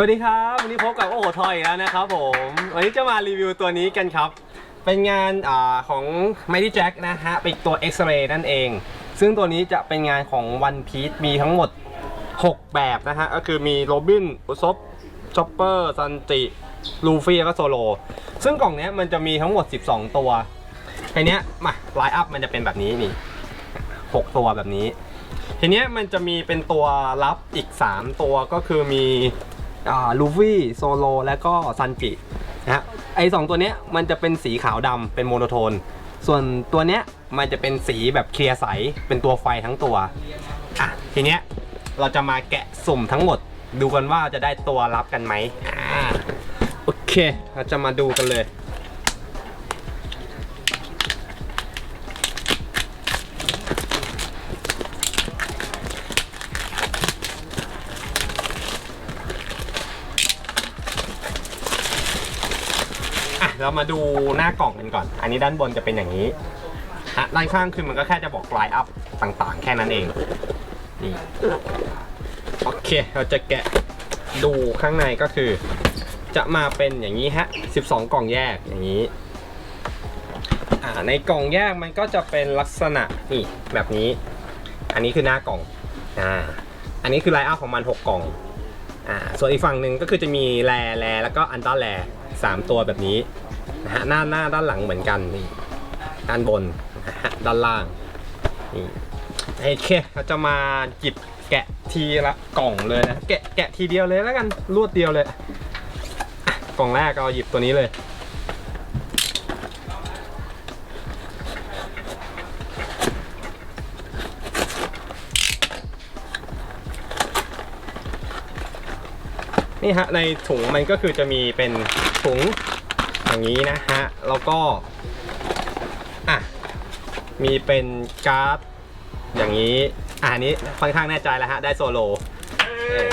สวัสดีครับ วันนี้พบกับโอโหทอยอีกแล้วนะครับผม วันนี้จะมารีวิวตัวนี้กันครับ เป็นงานอาของ Mighty Jack นะฮะ เป็นตัว X-Ray นั่นเอง ซึ่งตัวนี้จะเป็นงานของ One Piece มีทั้งหมด 6 แบบนะฮะ ก็คือมีโรบินอุซบชอปเปอร์ซันจิลูฟี่แล้วก็โซโล ซึ่งกล่องเนี้ยมันจะมีทั้งหมด 12 ตัวทีเนี้ยมาไลน์อัพมันจะเป็นแบบนี้นี่ 6 ตัวแบบนี้ ทีเนี้ยมันจะมีเป็นตัวรับอีก 3 ตัวก็คือมี ลูฟี่โซโลและก็ซันจินะฮะไอสองตัวเนี้ยมันจะเป็นสีขาวดำเป็นโมโนโทน ส่วนตัวเนี้ยมันจะเป็นสีแบบเคลียร์ใส เป็นตัวไฟทั้งตัวอะทีเนี้ยเราจะมาแกะสุ่มทั้งหมด ดูกันว่าจะได้ตัวรับกันไหมอ่าโอเค เราจะมาดูกันเลย เรามาดูหน้ากล่องกันก่อน อันนี้ด้านบนจะเป็นอย่างนี้ฮะด้านข้างคือมันก็แค่จะบอกไลน์อัพต่างๆ แค่นั้นเอง นี่ โอเค เราจะแกะดูข้างในก็คือ จะมาเป็นอย่างนี้ฮะ 12 กล่องแยกอย่างนี้อ่าในกล่องแยกมันก็จะเป็นลักษณะนี่แบบนี้ อันนี้คือหน้ากล่องอ่าอันนี้คือไลน์อัพของมัน 6 กล่องอ่าส่วนอีกฝั่งหนึ่งก็คือจะมีแรแรแล้วก็อันต้าแรสามตัวแบบนี้ นะฮะหน้าหน้าด้านหลังเหมือนกันนี่ด้านบนนะฮะด้านล่างนี่โอเคเราจะมาหยิบแกะทีละกล่องเลยนะแกะแกะทีเดียวเลยแล้วกันรวดเดียวเลยกล่องแรกเอาหยิบตัวนี้เลยนี่ฮะในถุงมันก็คือจะมีเป็นถุง อย่างนี้นะฮะ แล้วก็ อะ มีเป็นการ์ดอย่างนี้ อะอันนี้ค่อนข้างแน่ใจแล้วฮะ ได้โซโลเออ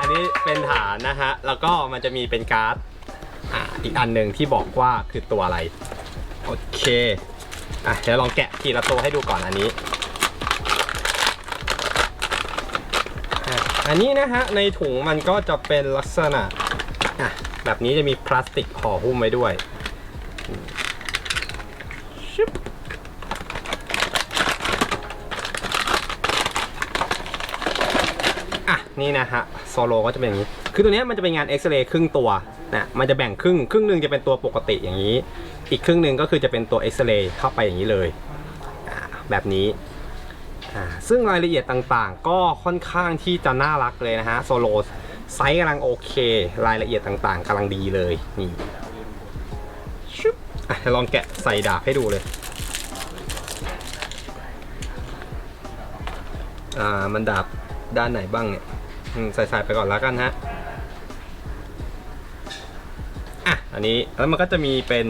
อันนี้เป็นฐานนะฮะ แล้วก็มันจะมีเป็นการ์ด อะอีกอันหนึ่งที่บอกว่าคือตัวอะไร โอเค อะเดี๋ยวลองแกะทีละตัวให้ดูก่อนอันนี้อะอันนี้นะฮะ ในถุงมันก็จะเป็นลักษณะ อะแบบนี้จะมีพลาสติกห่อหุ้มไว้ด้วยชึบอะนี่นะฮะโซโลก็จะเป็นอย่างนี้ คือตัวเนี้ยมันจะเป็นงานเอ็กซเรย์ครึ่งตัวนะมันจะแบ่งครึ่งครึ่งหนึ่งจะเป็นตัวปกติอย่างนี้ อีกครึ่งหนึ่งก็คือจะเป็นตัวเอ็กซเรย์เข้าไปอย่างนี้เลยอะแบบนี้อ่าซึ่งรายละเอียดต่างๆ ก็ค่อนข้างที่จะน่ารักเลยนะฮะโซโล ไซส์กำลังโอเค รายละเอียดต่างๆกำลังดีเลยนี่ชึบอะลองแกะใส่ดาบให้ดูเลยอ่ามันดาบด้านไหนบ้างเนี่ยอืมใส่ไปก่อนแล้วกันฮะอะอันนี้แล้วมันก็จะมีเป็น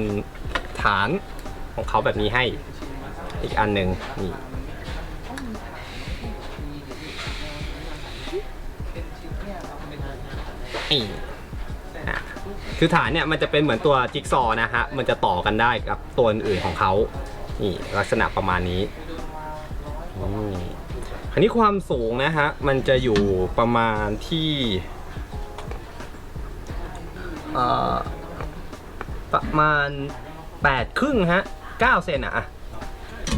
ฐานของเขาแบบนี้ให้อีกอันหนึ่งนี่ นี่อะคือฐานเนี่ยมันจะเป็นเหมือนตัวจิ๊กซอว์นะฮะ มันจะต่อกันได้กับตัวอื่นๆของเขานี่ลักษณะประมาณนี้อืมอันนี้ความสูงนะฮะ มันจะอยู่ประมาณที่เอ่อประมาณ8ครึ่งฮะ9เซนอะอะ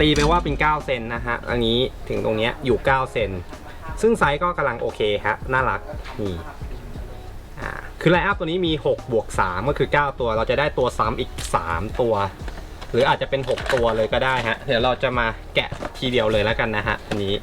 ตีไปว่าเป็น 9 เซนนะฮะ อันนี้ถึงตรงเนี้ยอยู่ 9 เซน ซึ่งไซส์ก็กำลังโอเคฮะ น่ารัก นี่ คือไลน์อัพตัวนี้มี 6 บวก 3 ก็คือ 9 ตัว เราจะได้ตัวซ้ำอีก 3 ตัว หรืออาจจะเป็น 6 ตัวเลยก็ได้ฮะ เดี๋ยวเราจะมาแกะทีเดียวเลยแล้วกันนะฮะอันนี้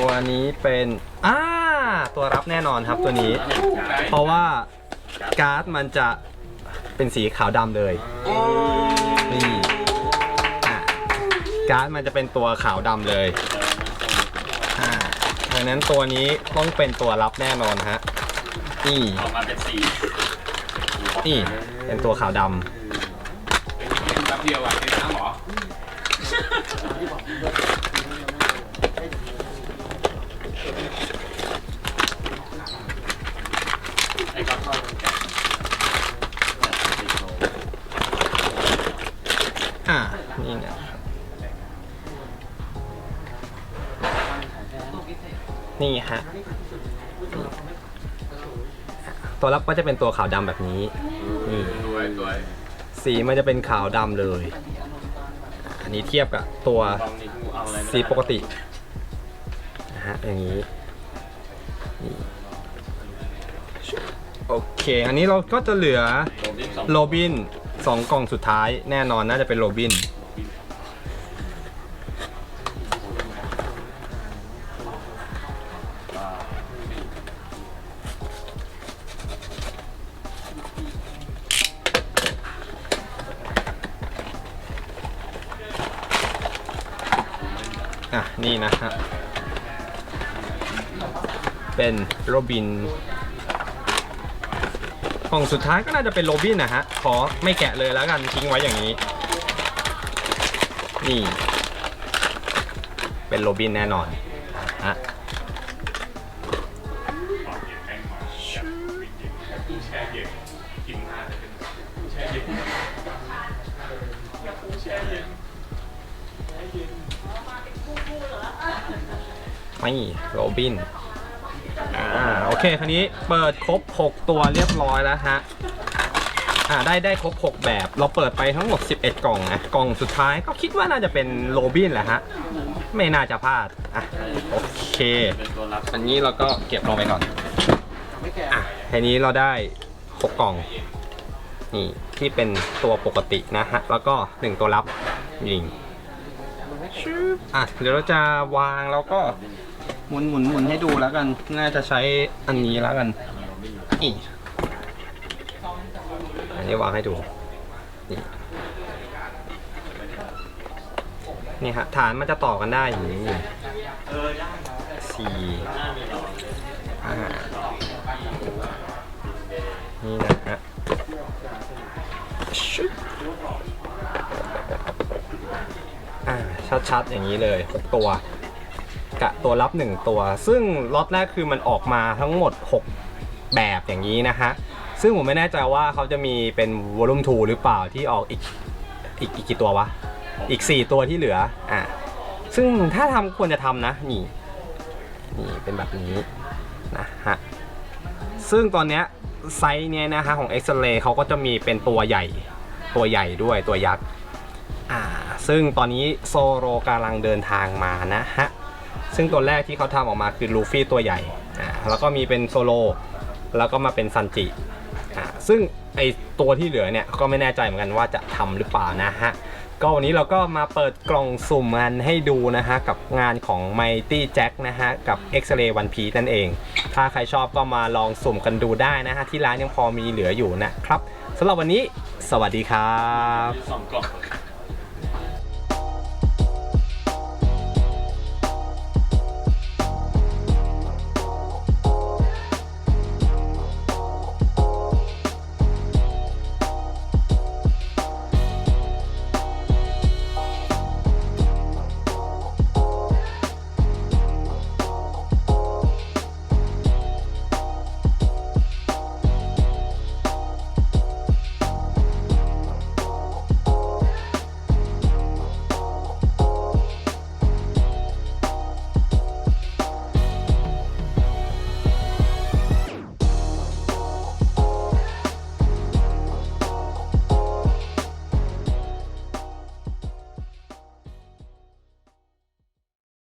ตัวนี้เป็นอ่าตัวรับแน่นอนครับตัวนี้ เพราะว่าการ์ดมันจะเป็นสีขาวดำเลยนี่อะการ์ดมันจะเป็นตัวขาวดำเลยอ่าดังนั้นตัวนี้ต้องเป็นตัวรับแน่นอนฮะนี่ออกมาเป็นสีนี่เป็นตัวขาวดำแป๊บเดียวอะเป็นน้ำหรอ อ่านี่นะนี่ฮะตัวรับก็จะเป็นตัวขาวดำแบบนี้นี่สวยสวยสีมันจะเป็นขาวดำเลย อันนี้เทียบกับตัวตองนี้กูเอาอะไรไม่ได้ สีปกตินะฮะอย่างนี้นี่ โอเค อันนี้เราก็จะเหลือโรบินสองกล่องสุดท้ายแน่นอนน่าจะเป็นโรบิน อะ นี่นะฮะ เป็นโรบิน กล่องสุดท้ายก็น่าจะเป็นโรบินนะฮะ ขอไม่แกะเลยแล้วกันทิ้งไว้อย่างนี้ นี่ เป็นโรบินแน่นอนฮะไม่โรบิน เคคราวนี้เปิดครบ 6 ตัวเรียบร้อยแล้วฮะอ่าได้ได้ครบ 6 แบบ เราเปิดไปทั้งหมด 11 กล่องนะกล่องสุดท้ายก็คิดว่าน่าจะเป็นโรบินแหละฮะ ไม่น่าจะพลาดอะโอเค อันนี้เราก็เก็บลงไปก่อนอะทีนี้เราได้ 6 กล่อง นี่ที่เป็นตัวปกตินะฮะ แล้วก็ 1 ตัวรับยิงอะเดี๋ยวเราจะวางแล้วก็ หมุนหมุนหมุนให้ดูแล้วกัน น่าจะใช้อันนี้แล้วกันอีอันนี้วางให้ดู นี่นี่ฮะฐานมันจะต่อกันได้อย่างนี้สี่ห้านี่นะฮะชึบอ่าชัดๆอย่างนี้เลยหกตัว กะตัวรับหนึ่งตัว ซึ่งล็อตแรกคือมันออกมาทั้งหมด 6 แบบอย่างนี้นะฮะ ซึ่งผมไม่แน่ใจว่าเขาจะมีเป็นวอลุ่ม2หรือเปล่าที่ออกอีกอีกอีกกี่ตัววะ อีก 4 ตัวที่เหลือ อะ ซึ่งถ้าทำควรจะทำนะ นี่ นี่เป็นแบบนี้นะฮะ ซึ่งตอนเนี้ยไซส์เนี้ยนะฮะของ X-ray เขาก็จะมีเป็นตัวใหญ่ ตัวใหญ่ด้วยตัวยักษ์ อ่า ซึ่งตอนนี้โซโรกำลังเดินทางมานะฮะ ซึ่งตัวแรกที่เขาทำออกมาคือลูฟี่ตัวใหญ่อ่าแล้วก็มีเป็นโซโลแล้วก็มาเป็นซันจิอ่าซึ่งไอตัวที่เหลือเนี่ยก็ไม่แน่ใจเหมือนกันว่าจะทำหรือเปล่านะฮะ ก็วันนี้เราก็มาเปิดกล่องสุ่มกันให้ดูนะฮะ กับงานของ Mighty Jack นะฮะ กับ X-Ray One Piece นั่นเอง ถ้าใครชอบก็มาลองสุ่มกันดูได้นะฮะ ที่ร้านยังพอมีเหลืออยู่นะครับสำหรับวันนี้ สวัสดีครับ สองกล่อง